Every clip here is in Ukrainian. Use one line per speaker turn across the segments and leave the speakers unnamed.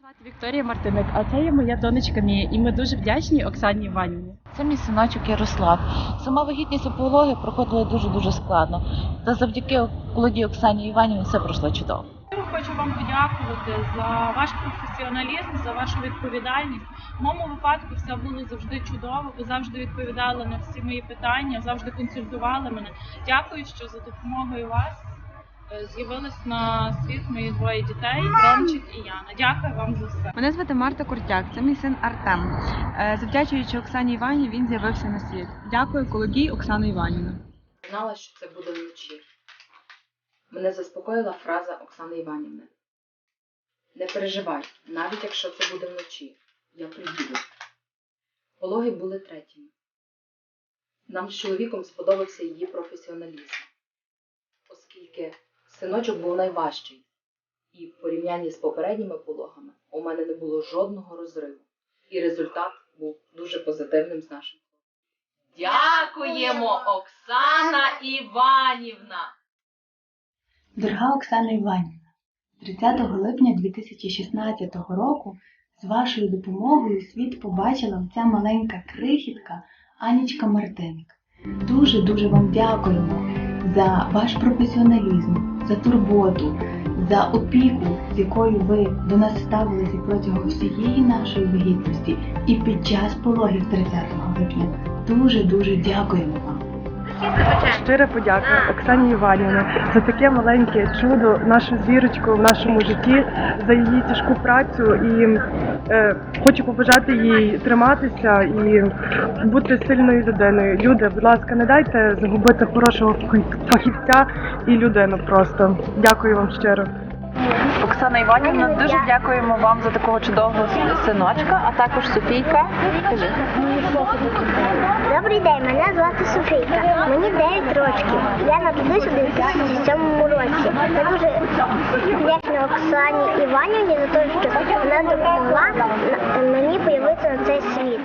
звати Вікторія Мартиник, а це є моя донечка Мія, і ми дуже вдячні Оксані Іванівні.
Це мій синочок Ярослав. Сама вагітність і пологи проходила дуже дуже складно. Та завдяки молодій Оксані Іванівні все пройшло чудово.
Хочу вам подякувати за ваш професіоналізм, за вашу відповідальність. В моєму випадку все було завжди чудово. Ви завжди відповідали на всі мої питання, завжди консультували мене. Дякую, що за допомогою вас з'явились на світ мої двоє дітей Ромчик і Яна. Дякую вам за все.
Мене звати Марта Куртяк, це мій син Артем. Е, Завдячуючи Оксані Івані, він з'явився на світ. Дякую колегій Оксана Іванівна.
Знала, що це буде вночі. Мене заспокоїла фраза Оксани Іванівни. Не переживай, навіть якщо це буде вночі, я приїду. Пологи були третіми. Нам з чоловіком сподобався її професіоналізм, оскільки синочок був найважчий, і в порівнянні з попередніми пологами у мене не було жодного розриву, і результат був дуже позитивним з нашим. Дякуємо, Оксана Іванівна!
Дорога Оксана Іванівна, 30 липня 2016 року з вашою допомогою світ побачила ця маленька крихітка Анічка Мартиник. Дуже-дуже вам дякуємо за ваш професіоналізм, за турботу, за опіку, з якою ви до нас ставилися протягом всієї нашої вагітності і під час пологів 30 липня. Дуже-дуже дякуємо вам.
Щира подяка Оксані Іванівні за таке маленьке чудо, нашу зірочку в нашому житті, за її тяжку працю і хочу побажати їй триматися і бути сильною людиною. Люди, будь ласка, не дайте загубити хорошого фахів- фахівця і людину просто. Дякую вам щиро.
Оксана Іванівна, дуже дякуємо вам за такого чудового синочка, а також Софійка.
Добрий день, мене звати Софійка. Мені 9 років. Я народилась у 2007 році. Я дуже вдячна Оксані Іванівні за те, що вона допомогла мені появитися на цей світ.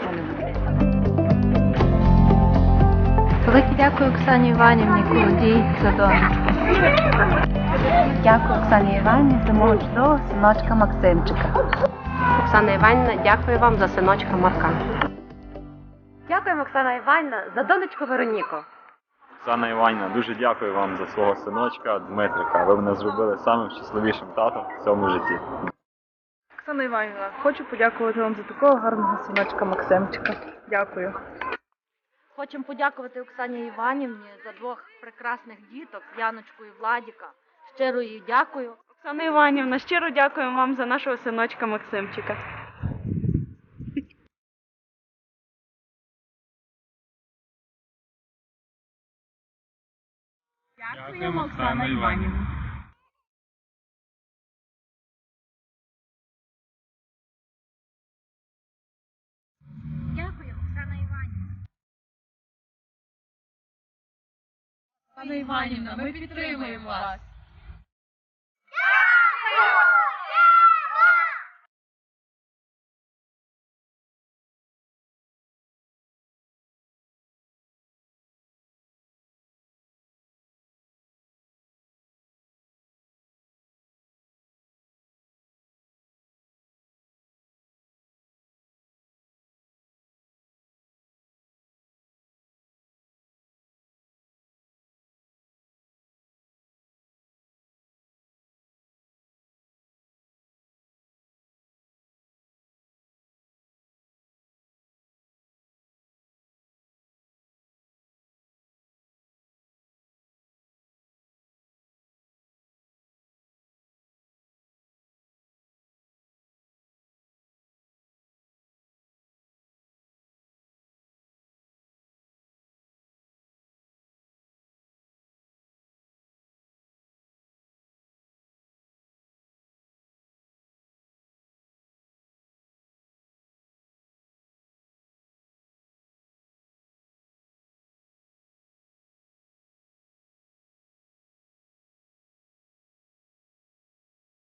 Велике дякую Оксані Іванівні Колодій за донечку. Дякую Оксані Іванівні за мого чудового синочка Максимчика. Оксана Іванівна, дякую вам за синочка Марка. Дякуємо, Оксана Іванівна, за донечку Вероніку.
Оксана Іванівна, дуже дякую вам за свого синочка Дмитрика. Ви мене зробили самим щасливішим татом в цьому житті.
Оксана Іванівна, хочу подякувати вам за такого гарного синочка Максимчика. Дякую.
Хочемо подякувати Оксані Іванівні за двох прекрасних діток, Яночку і Владіка. Щиро їй дякую.
Оксана Іванівна, щиро дякуємо вам за нашого синочка Максимчика. Дякуємо, Оксана Іванівна.
Дякую, Оксана Іванівна.
Оксана Іванівна, ми підтримуємо вас.